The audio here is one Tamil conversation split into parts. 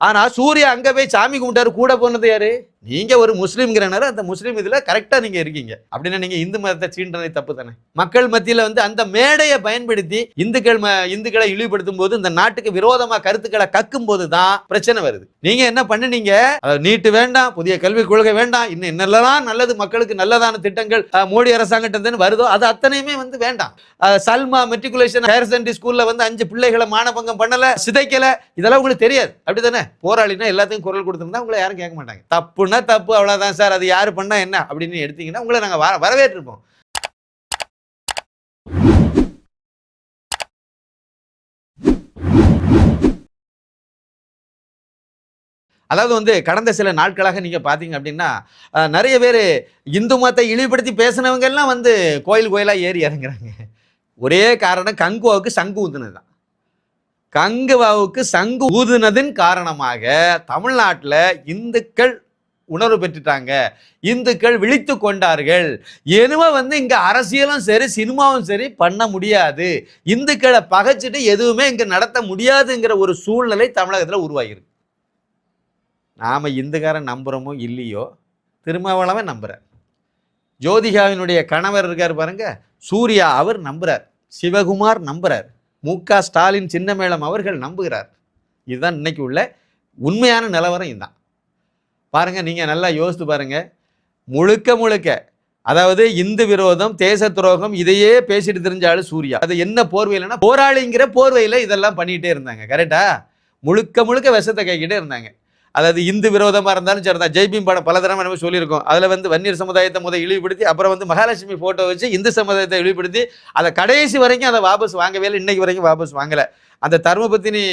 ஆனா சூர்யா அங்க போய் சாமி கும்பிட்டாரு கூட போனது யாரு? நீங்க ஒரு முஸ்லீம்ங்கிறனால அந்த முஸ்லீம் இதுல கரெக்டா நீங்க இருக்கீங்க. அப்படின்னா நீங்க இந்து மதத்தை சீண்டனை தப்பு தானே? மக்கள் மத்தியில வந்து அந்த மேடையை பயன்படுத்தி இந்துக்கள் ம- இந்துக்களை இழிவுபடுத்தும் போது இந்த நாட்டுக்கு விரோதமா கருத்துக்களை கக்கும் போது தான் பிரச்சனை வருது. நீங்க என்ன பண்ணுனீங்க? நீட்டு வேண்டாம் புதிய கல்விக் கொள்கை வேண்டாம் இன்னும் என்னெல்லாம் நல்லது மக்களுக்கு நல்லதான திட்டங்கள் மோடி அரசாங்கத்திலிருந்து வருதோ அது அத்தனையுமே வந்து வேண்டாம். சல்மா மெட்ரிகுலேஷன் ஹையர் செகண்டரி ஸ்கூல்ல வந்து அஞ்சு பிள்ளைகளை மானபங்கம் பண்ணல சிதைக்கல இதெல்லாம் உங்களுக்கு தெரியாது. அப்படிதானே போராளினா எல்லாத்தையும் குரல் கொடுத்துருந்தா உங்களை யாரும் கேட்க மாட்டாங்க. தப்பு தப்புன்னா தப்பு அவ்வளவுதான் சார். அது யார் பண்ணா என்ன அப்படின்னு எடுத்தீங்கன்னா உங்களை நாங்கள் வர வரவேற்றிருப்போம். அதாவது வந்து கடந்த சில நாட்களாக நீங்க பார்த்தீங்க அப்படின்னா நிறைய பேர் இந்து மதத்தை இழிவுபடுத்தி பேசினவங்க எல்லாம் வந்து கோயில் கோயிலா ஏறி இறங்குறாங்க. ஒரே காரணம் கங்குவாவுக்கு சங்கு ஊதுனது தான் கங்குவாவுக்கு சங்கு ஊதுனதின் காரணமாக தமிழ்நாட்டில் இந்துக்கள் உணர்வு பெற்றுட்டாங்க. இந்துக்கள் விழித்து கொண்டார்கள். என்னவோ வந்து இங்க அரசியலும் சரி சினிமாவும் சரி பண்ண முடியாது. இந்துக்களை பகைச்சிட்டு எதுவுமே இங்க நடத்த முடியாதுங்கிற ஒரு சூழ்நிலை தமிழகத்துல உருவாகிருக்கு நாம இந்துக்காரன் நம்புறோமோ இல்லையோ திருமாவளவை நம்புறார். ஜோதிகாவினுடைய கணவர் இருக்கார் பாருங்க சூர்யா அவர் நம்புறார். சிவகுமார் நம்புறார். மு க ஸ்டாலின் சின்னமேளம் அவர்கள் நம்புகிறார். இதுதான் இன்னைக்கு உள்ள உண்மையான நிலவரம் இதுதான். பாருங்கள் நீங்கள் நல்லா யோசித்து பாருங்கள் முழுக்க முழுக்க அதாவது இந்து விரோதம் தேச துரோகம் இதையே பேசிட்டு தெரிஞ்சாலும் சூர்யா. அது என்ன போர்வையில்னா போராளிங்கிற போர்வையில் இதெல்லாம் பண்ணிகிட்டே இருந்தாங்க. கரெக்டா முழுக்க முழுக்க விஷத்தை கைக்கிட்டே இருந்தாங்க. அதாவது இந்து விரோதமாக இருந்தாலும் சரி தான் ஜெய்பீம் படம் பல தடவை நம்ம சொல்லியிருக்கோம். அதில் வந்து வன்னியர் சமுதாயத்தை முதல் இழிவுபடுத்தி அப்புறம் வந்து மகாலட்சுமி ஃபோட்டோ வச்சு இந்து சமுதாயத்தை இழிவுபடுத்தி அதை கடைசி வரைக்கும் அதை வாபஸ் வாங்கவே இல்லை இன்னைக்கு வரைக்கும் வாபஸ் வாங்கலை. அந்த தர்மபத்தினி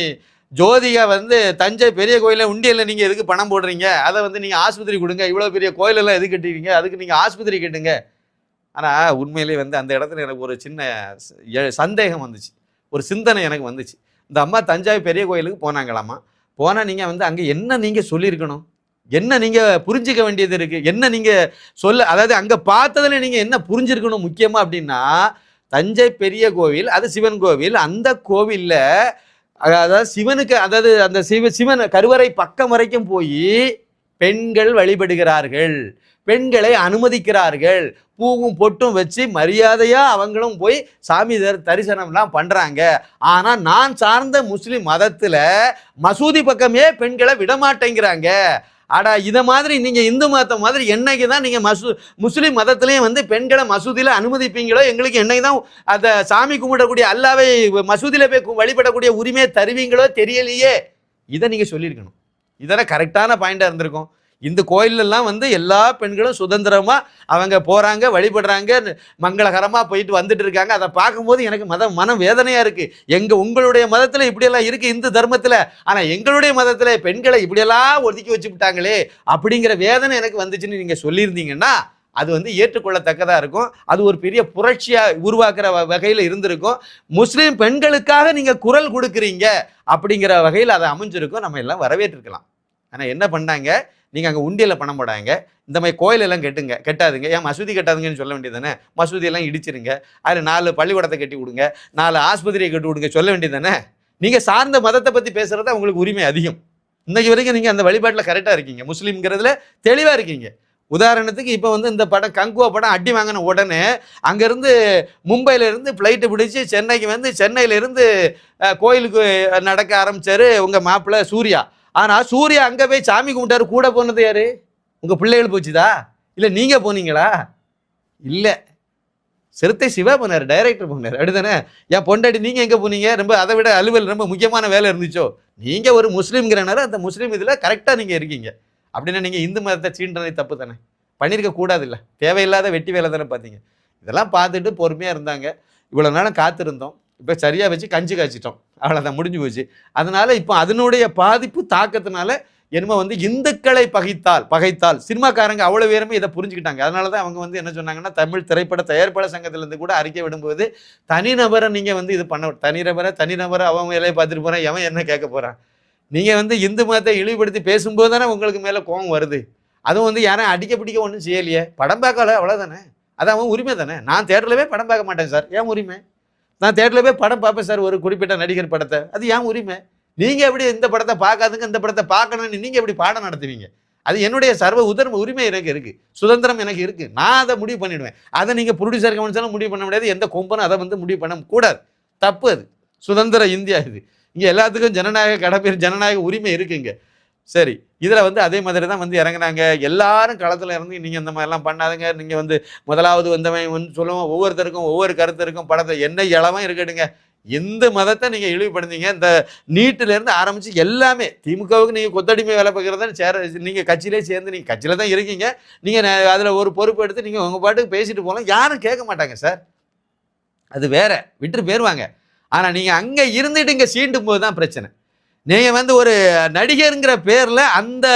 ஜோதிகா வந்து தஞ்சை பெரிய கோயிலில் உண்டியலில் நீங்கள் எதுக்கு பணம் போடுறீங்க? அதை வந்து நீங்கள் ஆஸ்பத்திரி கொடுங்க. இவ்வளோ பெரிய கோயிலெல்லாம் எது கட்டுவீங்க? அதுக்கு நீங்கள் ஆஸ்பத்திரி கட்டுங்க. ஆனால் உண்மையிலே வந்து அந்த இடத்துல எனக்கு ஒரு சின்ன சந்தேகம் வந்துச்சு. ஒரு சிந்தனை எனக்கு வந்துச்சு. இந்த அம்மா தஞ்சை பெரிய கோயிலுக்கு போனாங்களாமா? போனால் நீங்கள் வந்து அங்கே என்ன நீங்கள் சொல்லியிருக்கணும்? என்ன நீங்கள் புரிஞ்சிக்க வேண்டியது இருக்குது என்ன நீங்கள் சொல்ல அதாவது அங்கே பார்த்ததுல நீங்கள் என்ன புரிஞ்சிருக்கணும் முக்கியமாக அப்படின்னா தஞ்சை பெரிய கோவில் அது சிவன் கோவில் அந்த கோவில்ல அதாவது சிவனுக்கு அதாவது அந்த சிவ சிவன் கருவறை பக்கம் வரைக்கும் போய் பெண்கள் வழிபடுகிறார்கள். பெண்களை அனுமதிக்கிறார்கள். பூவும் பொட்டும் வச்சு மரியாதையாக அவங்களும் போய் சாமி தர் தரிசனம்லாம் பண்ணுறாங்க ஆனால் நான் சார்ந்த முஸ்லீம் மதத்தில் மசூதி பக்கமே பெண்களை விடமாட்டேங்கிறாங்க. அடா இதை மாதிரி நீங்கள் இந்து மதத்தை மாதிரி என்னைக்கு தான் நீங்கள் மசூ முஸ்லீம் மதத்துலேயும் வந்து பெண்களை மசூதியில் அனுமதிப்பீங்களோ எங்களுக்கு என்னைக்கு தான் அதை சாமி கும்பிடக்கூடிய அல்லாவை மசூதியில் போய் வழிபடக்கூடிய உரிமையை தருவீங்களோ தெரியலையே. இதை நீங்கள் சொல்லியிருக்கணும். இதெல்லாம் கரெக்டான பாயிண்டாக இருந்திருக்கும். இந்த கோயிலெல்லாம் வந்து எல்லா பெண்களும் சுதந்திரமாக அவங்க போகிறாங்க வழிபடுறாங்க மங்களகரமாக போயிட்டு வந்துட்டு இருக்காங்க. அதை பார்க்கும்போது எனக்கு மத மன வேதனையாக இருக்குது எங்கள் உங்களுடைய மதத்தில் இப்படியெல்லாம் இருக்குது இந்து தர்மத்தில். ஆனால் எங்களுடைய மதத்தில் பெண்களை இப்படியெல்லாம் ஒதுக்கி வச்சு விட்டாங்களே அப்படிங்கிற வேதனை எனக்கு வந்துச்சுன்னு நீங்கள் சொல்லியிருந்தீங்கன்னா அது வந்து ஏற்றுக்கொள்ளத்தக்கதாக இருக்கும். அது ஒரு பெரிய புரட்சியாக உருவாக்குற வ- இருந்திருக்கும். முஸ்லீம் பெண்களுக்காக நீங்கள் குரல் கொடுக்குறீங்க அப்படிங்கிற வகையில் அதை அமைஞ்சிருக்கும். நம்ம எல்லாம் வரவேற்றிருக்கலாம். ஆனால் என்ன பண்ணாங்க? நீங்கள் அங்கே உண்டியில் பணம் போடாங்க இந்த மாதிரி கோயிலெல்லாம் கெட்டுங்க. கெட்டாதுங்க. ஏன் மசூதி கட்டாதுங்கன்னு சொல்ல வேண்டியது தானே மசூதியெல்லாம் இடிச்சிருங்க. அதில் நாலு பள்ளிக்கூடத்தை கட்டி விடுங்க. நாலு ஆஸ்பத்திரியை கட்டி விடுங்க. சொல்ல வேண்டியது தானே நீங்கள் சார்ந்த மதத்தை பற்றி பேசுகிறத உங்களுக்கு உரிமை அதிகம். இன்றைக்கு வரைக்கும் நீங்கள் அந்த வழிபாட்டில் கரெக்டாக இருக்கீங்க. முஸ்லீம்ங்கிறதுல தெளிவாக இருக்கீங்க. உதாரணத்துக்கு இப்போ வந்து இந்த படம் கங்குவா படம் அடி வாங்கின உடனே அங்கேருந்து மும்பையிலேருந்து ஃப்ளைட்டு பிடிச்சி சென்னைக்கு வந்து சென்னையிலேருந்து கோயிலுக்கு நடக்க ஆரம்பிச்சாரு உங்கள் மாப்பிள்ளை சூர்யா. ஆனால் சூர்யா அங்கே போய் சாமி கும்பிட்டாரு கூட போனது யாரு? உங்கள் பிள்ளைகள் போச்சுதா? இல்லை நீங்க போனீங்களா? இல்லை. சிறுத்தை சிவா போனார் டைரக்டர் போனார். அப்படிதானே? என் பொண்டாடி நீங்கள் எங்கே போனீங்க? ரொம்ப அதை விட அலுவல் ரொம்ப முக்கியமான வேலை இருந்துச்சோ? நீங்கள் ஒரு முஸ்லீம்ங்கிறனால அந்த முஸ்லீம் இதில் கரெக்டாக நீங்கள் இருக்கீங்க. அப்படின்னா நீங்கள் இந்து மதத்தை சீண்டதை தப்பு தானே? பண்ணியிருக்க கூடாது இல்லை தேவையில்லாத வெட்டி வேலை தானே பார்த்தீங்க இதெல்லாம் பார்த்துட்டு பொறுமையாக இருந்தாங்க. இவ்வளோ நேரம் காத்திருந்தோம். இப்போ சரியாக வச்சு கஞ்சி காய்ச்சிட்டோம். அவ்வளோதான் முடிஞ்சு போச்சு. அதனால் இப்போ அதனுடைய பாதிப்பு தாக்கத்தினால என்னமோ வந்து இந்துக்களை பகைத்தால் பகைத்தால் சினிமாக்காரங்க அவ்வளோ பேருமே இதை புரிஞ்சுக்கிட்டாங்க. அதனால தான் அவங்க வந்து என்ன சொன்னாங்கன்னா தமிழ் திரைப்பட தயாரிப்பாளர் சங்கத்திலேருந்து கூட அறிக்கை விடும்போது தனிநபரை நீங்கள் வந்து இது பண்ண தனிநபரை தனிநபரை அவன் வேலையை பார்த்துட்டு போகிறான் எவன் என்ன கேட்க போகிறான் நீங்கள் வந்து இந்து மதத்தை இழிவுபடுத்தி பேசும்போது தானே உங்களுக்கு மேலே கோபம் வருது. அதுவும் வந்து யாரும் அடிக்க பிடிக்க ஒன்றும் செய்யலையே. படம் பார்க்கல அவ்வளோதானே அது அவன் உரிமை தானே? நான் தேட்டரில் படம் பார்க்க மாட்டேன் சார். ஏன் உரிமை? நான் தேட்டரில் போய் படம் பார்ப்பேன் சார் ஒரு குறிப்பிட்ட நடிகர் படத்தை. அது ஏன் உரிமை? நீங்கள் எப்படி இந்த படத்தை பார்க்காதுங்க இந்த படத்தை பார்க்கணும்னு நீங்கள் எப்படி பாடம் நடத்துவீங்க? அது என்னுடைய சர்வ உதர்ம உரிமை எனக்கு இருக்குது சுதந்திரம் எனக்கு இருக்குது நான் அதை முடிவு பண்ணிடுவேன். அதை நீங்கள் ப்ரொடியூசர் கவனிச்சாலும் முடிவு பண்ண முடியாது. எந்த கொம்பனும் அதை வந்து முடிவு பண்ண கூடாது. தப்பு அது. சுதந்திர இந்தியா இது. இங்கே எல்லாத்துக்கும் ஜனநாயக கடமை ஜனநாயக உரிமை இருக்குங்க. சரி. இதில் வந்து அதே மாதிரி தான் வந்து இறங்குனாங்க. எல்லாரும் களத்தில் இருந்து நீங்கள் இந்த மாதிரிலாம் பண்ணாதுங்க. நீங்கள் வந்து முதலாவது வந்தவன் வந்து சொல்லுவோம். ஒவ்வொருத்தருக்கும் ஒவ்வொரு கருத்து இருக்கும் படத்தை என்ன இளவும் இருக்கட்டுங்க எந்த மதத்தை நீங்கள் இழிவுபடுத்தீங்க? இந்த நீட்டிலேருந்து ஆரம்பித்து எல்லாமே திமுகவுக்கு நீங்கள் கொத்தடிமை வேலை பார்க்குறதா சேர நீங்கள் கட்சியிலே சேர்ந்து நீங்கள் கட்சியில் தான் இருக்கீங்க. நீங்கள் அதில் ஒரு பொறுப்பு எடுத்து நீங்கள் உங்கள் பாட்டுக்கு பேசிட்டு போகலாம். யாரும் கேட்க மாட்டாங்க சார். அது வேற. விட்டு போயிடுவாங்க ஆனால் நீங்கள் அங்கே இருந்துட்டு இங்கே சீண்டும் போது தான் பிரச்சனை. நீங்கள் வந்து ஒரு நடிகருங்கிற பேரில் அந்த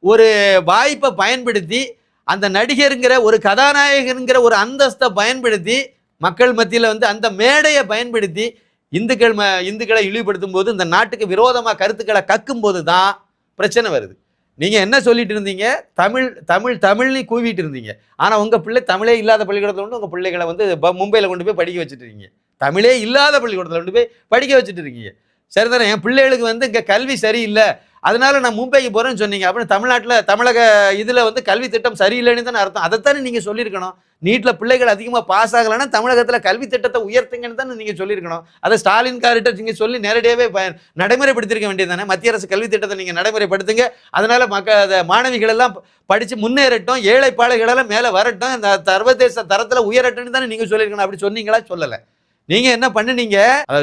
ஒரு வாய்ப்பை பயன்படுத்தி அந்த நடிகருங்கிற ஒரு கதாநாயகனுங்கிற ஒரு அந்தஸ்தை பயன்படுத்தி மக்கள் மத்தியில் வந்து அந்த மேடையை பயன்படுத்தி இந்துக்கள் ம இந்துக்களை இழிவுபடுத்தும் போது இந்த நாட்டுக்கு விரோதமாக கருத்துக்களை கக்கும் போது தான் பிரச்சனை வருது. நீங்கள் என்ன சொல்லிட்டு இருந்தீங்க? தமிழ் தமிழ் தமிழ்னு கூவிட்டு இருந்தீங்க. ஆனால் உங்கள் பிள்ளை தமிழே இல்லாத பள்ளிக்கூடத்தில் கொண்டு உங்கள் பிள்ளைகளை வந்து ப- மும்பையில் கொண்டு போய் படிக்க வச்சுட்டு இருக்கீங்க. தமிழே இல்லாத பள்ளிக்கூடத்தில் கொண்டு போய் படிக்க வச்சுட்டு இருக்கீங்க. சரிதானே? என் பிள்ளைகளுக்கு வந்து இங்கே கல்வி சரியில்லை. அதனால நான் மும்பைக்கு போகிறேன்னு சொன்னீங்க. அப்படின்னு தமிழ்நாட்டில் தமிழக இதில் வந்து கல்வி திட்டம் சரியில்லைன்னு தானே அர்த்தம். அதைத்தானே நீங்கள் சொல்லியிருக்கணும். நீட்டில் பிள்ளைகள் அதிகமாக பாஸ் ஆகலைன்னா தமிழகத்தில் கல்வி திட்டத்தை உயர்த்துங்கன்னு தானே நீங்கள் சொல்லியிருக்கணும். அதை ஸ்டாலின் கார்கிட்ட நீங்கள் சொல்லி நேரடியாகவே ப நடைமுறைப்படுத்திருக்க வேண்டியது தானே. மத்திய அரசு கல்வி திட்டத்தை நீங்கள் நடைமுறைப்படுத்துங்க. அதனால் மக்க அதை மாணவிகள் எல்லாம் படித்து முன்னேறட்டும் ஏழை பாளைகளெல்லாம் மேலே வரட்டும் இந்த சர்வதேச தரத்தில் உயரட்டும்னு தானே நீங்கள் சொல்லியிருக்கணும். அப்படி சொன்னீங்களா? சொல்லலை. நீங்க என்ன பண்ணுனீங்க?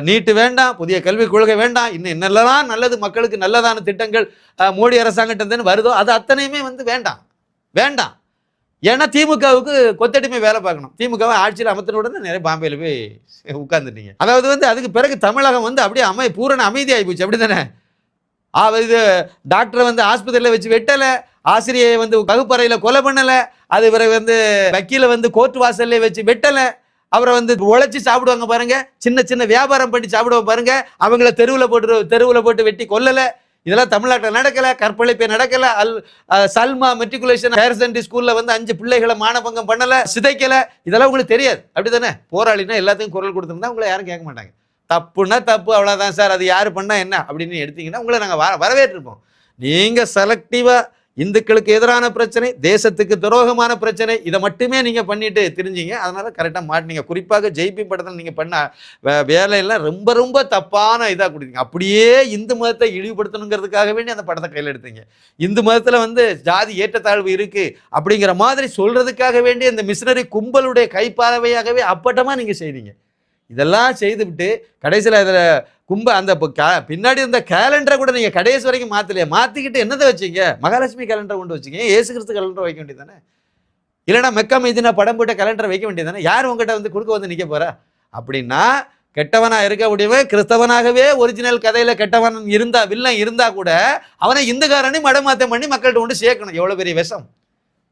நீட்டு வேண்டாம் புதிய கல்விக் கொள்கை வேண்டாம். இன்னும் என்னெல்லாம் நல்லது மக்களுக்கு நல்லதான திட்டங்கள் மோடி அரசாங்கத்திலிருந்து வருதோ அது அத்தனையுமே வந்து வேண்டாம். வேண்டாம். ஏன்னா திமுகவுக்கு கொத்தடிமை வேலை பார்க்கணும். திமுகவை ஆட்சியில் அமர்த்தின உடனே நிறைய பாம்பேயில் போய் உட்காந்துட்டீங்க அதாவது வந்து அதுக்கு பிறகு தமிழகம் வந்து அப்படியே அமை பூரண அமைதியாகி போச்சு. அப்படி தானே இது டாக்டரை வந்து ஆஸ்பத்திரியில் வச்சு வெட்டலை. ஆசிரியை வந்து வகுப்பறையில் கொலை பண்ணலை. அது பிறகு வந்து வக்கீலை வந்து கோர்ட் வாசல்லே வச்சு வெட்டலை. அவரை வந்து உழைச்சி சாப்பிடுவாங்க பாருங்க. சின்ன சின்ன வியாபாரம் பண்ணி சாப்பிடுவாங்க பாருங்க. அவங்கள தெருவில் போட்டு தெருவில் போட்டு வெட்டி கொல்லலை. இதெல்லாம் தமிழ்நாட்டில் நடக்கலை கற்பழிப்பு நடக்கலை. Al Salma matriculation higher secondary ஸ்கூலில் வந்து அஞ்சு பிள்ளைகளை மானபங்கம் பண்ணலை சிதைக்கலை. இதெல்லாம் உங்களுக்கு தெரியாது. அப்படி தானே போராளினா எல்லாத்துக்கும் குரல் கொடுத்துருந்தா உங்களை யாரும் கேட்க மாட்டாங்க. தப்புன்னா தப்பு அவ்வளோதான் சார். அது யார் பண்ணா என்ன? அப்படின்னு எடுத்தீங்கன்னா உங்களை நாங்கள் வர வரவேற்றிருப்போம். நீங்கள் செலக்டிவாக இந்துக்களுக்கு எதிரான பிரச்சனை தேசத்துக்கு துரோகமான பிரச்சனை இதை மட்டுமே நீங்கள் பண்ணிட்டு தெரிஞ்சீங்க. அதனால கரெக்டாக மாட்டினீங்க குறிப்பாக ஜெய்பி படத்தில் நீங்கள் பண்ண வேலையெல்லாம் ரொம்ப ரொம்ப தப்பான இதாக கொடுத்தீங்க. அப்படியே இந்து மதத்தை இழிவுபடுத்தணுங்கிறதுக்காக வேண்டி அந்த படத்தை கையில் எடுத்தீங்க. இந்து மதத்தில் வந்து ஜாதி ஏற்றத்தாழ்வு இருக்கு அப்படிங்கிற மாதிரி சொல்றதுக்காக வேண்டி இந்த மிஷினரி கும்பலுடைய கைப்பார்வையாகவே அப்பட்டமாக நீங்கள் செய்தீங்க. இதெல்லாம் செய்துவிட்டு கடைசியில் இதில் கும்ப அந்த பின்னாடி இருந்த கேலண்டரை கூட நீங்கள் கடைசி வரைக்கும் மாற்றலையே மாற்றிக்கிட்டு என்னதை வச்சிங்க? மகாலட்சுமி கேலண்டரை கொண்டு வச்சிங்க. ஏசு கிறிஸ்து கேலண்டர் வைக்க வேண்டியதானே இல்லைன்னா மெக்கா மீதினா படம் போட்ட கேலண்டரை வைக்க வேண்டியதானே யார் உங்ககிட்ட வந்து கொடுக்க வந்து நிற்க போகிறா அப்படின்னா கெட்டவனாக இருக்க முடியவன் கிறிஸ்தவனாகவே ஒரிஜினல் கதையில் கெட்டவன் இருந்தா வில்லன் இருந்தால் கூட அவனை இந்துக்காரனையும் மடமாத்தம் பண்ணி மக்கள்கிட்ட கொண்டு சேர்க்கணும். எவ்வளோ பெரிய விஷம்?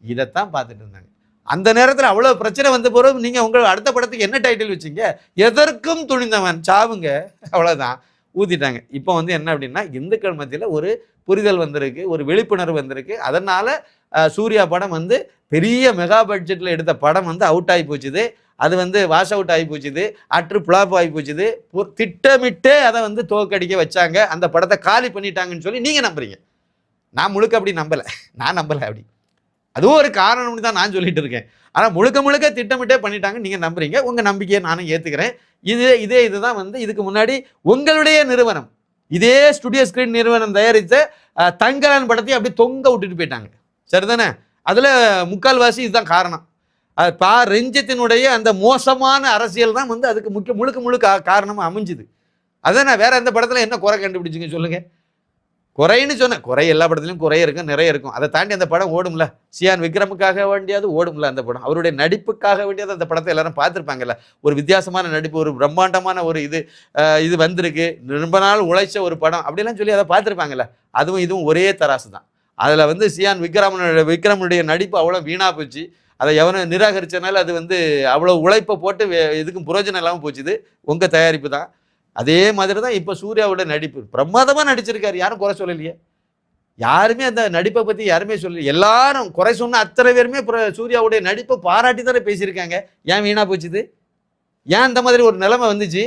இதைத்தான் பார்த்துட்டு இருந்தாங்க. அந்த நேரத்தில் அவ்வளோ பிரச்சனை வந்த பிறகு நீங்கள் உங்கள் அடுத்த படத்துக்கு என்ன டைட்டில் வச்சீங்க? எதற்கும் துணிந்தவன். சாவுங்க. அவ்வளோதான் ஊற்றிட்டாங்க இப்போ வந்து என்ன அப்படின்னா இந்துக்கள் மத்தியில் ஒரு புரிதல் வந்திருக்கு ஒரு விழிப்புணர்வு வந்திருக்கு. அதனால் சூர்யா படம் வந்து பெரிய மெகா பட்ஜெட்டில் எடுத்த படம் வந்து அவுட் ஆகி போச்சுது. அது வந்து வாஷ் அவுட் ஆகி போச்சுது. அற்று புலாப் ஆகி போச்சுது. திட்டமிட்டே அதை வந்து தோக்கடிக்க வச்சாங்க. அந்த படத்தை காலி பண்ணிட்டாங்கன்னு சொல்லி நீங்கள் நம்புறீங்க. நான் முழுக்க அப்படி நம்பலை. நான் நம்பலை அப்படி. அதுவும் ஒரு காரணம்னு தான் நான் சொல்லிட்டு இருக்கேன். ஆனால் முழுக்க முழுக்க திட்டமிட்டே பண்ணிட்டாங்க நீங்கள் நம்புறீங்க. உங்கள் நம்பிக்கையை நானும் ஏற்றுக்கிறேன் இது இதே இதுதான் வந்து இதுக்கு முன்னாடி உங்களுடைய நிறுவனம். இதே ஸ்டுடியோ ஸ்கிரீன் நிறுவனம் தயாரித்த தங்கலான் படத்தையும் அப்படியே தொங்க விட்டுட்டு போயிட்டாங்க. சரிதானே? அதில் முக்கால்வாசி இதுதான் காரணம். அது பா ரஞ்சித்தினுடைய அந்த மோசமான அரசியல் தான் வந்து அதுக்கு முக்கிய முழுக்க முழுக்க காரணமாக அமைஞ்சுது. அதான் வேற எந்த படத்தில் என்ன குறை கண்டுபிடிச்சிங்க சொல்லுங்கள் குறைன்னு சொன்னேன். குறை எல்லா படத்துலையும் குறை இருக்கும் நிறைய இருக்கும். அதை தாண்டி அந்த படம் ஓடும்ல. சியான் விக்ரமுக்காக வேண்டியது ஓடும்ல அந்த படம். அவருடைய நடிப்புக்காக வேண்டியது அந்த படத்தை எல்லாரும் பார்த்துருப்பாங்கல்ல. ஒரு வித்தியாசமான நடிப்பு ஒரு பிரம்மாண்டமான ஒரு இது இது வந்திருக்கு. ரொம்ப நாள் உழைச்ச ஒரு படம் அப்படிலாம் சொல்லி அதை பார்த்துருப்பாங்கல்ல. அதுவும் இதுவும் ஒரே தராசு தான். அதில் வந்து சியான் விக்ரமனுடைய விக்ரமனுடைய நடிப்பு அவ்வளோ வீணாக போச்சு. அதை எவனும் நிராகரிச்சனால அது வந்து அவ்வளோ உழைப்பை போட்டு இதுக்கும் எதுக்கும் புரோஜனம் இல்லாமல் போச்சுது. உங்கள் தயாரிப்பு தான். அதே மாதிரி தான் இப்போ சூர்யாவோட நடிப்பு. பிரமாதமாக நடிச்சிருக்காரு. யாரும் குறை சொல்லலையே. யாருமே அந்த நடிப்பை பற்றி யாருமே சொல்லல. எல்லாரும் குறை சொன்ன அத்தனை பேருமே சூர்யாவுடைய நடிப்பை பாராட்டி தானே பேசியிருக்காங்க. ஏன் வீணாக போச்சுது? ஏன் அந்த மாதிரி ஒரு நிலைமை வந்துச்சு?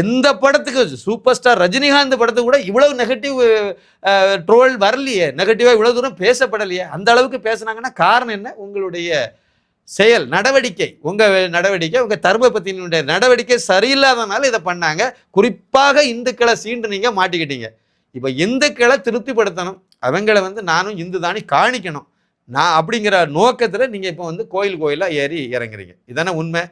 எந்த படத்துக்கு சூப்பர் ஸ்டார் ரஜினிகாந்த் படத்துக்கு கூட இவ்வளவு நெகட்டிவ் ட்ரோல் வரலையே. நெகட்டிவாக இவ்வளோ தூரம் பேசப்படலையே. அந்த அளவுக்கு பேசுனாங்கன்னா காரணம் என்ன? உங்களுடைய செயல் நடவடிக்கை. உங்கள் நடவடிக்கை உங்கள் உங்க தர்மபத்தினுடைய நடவடிக்கை சரியில்லாதனால இதை பண்ணாங்க. குறிப்பாக இந்துக்களை சீண்டு நீங்கள் மாட்டிக்கிட்டீங்க. இப்போ இந்துக்களை திருப்திப்படுத்தணும். அவங்கள வந்து நானும் இந்து தானே காணிக்கணும். நான் அப்படிங்கிற நோக்கத்தில் நீங்கள் இப்போ வந்து கோயில் கோயிலாக ஏறி இறங்குறீங்க. இதானே உண்மை?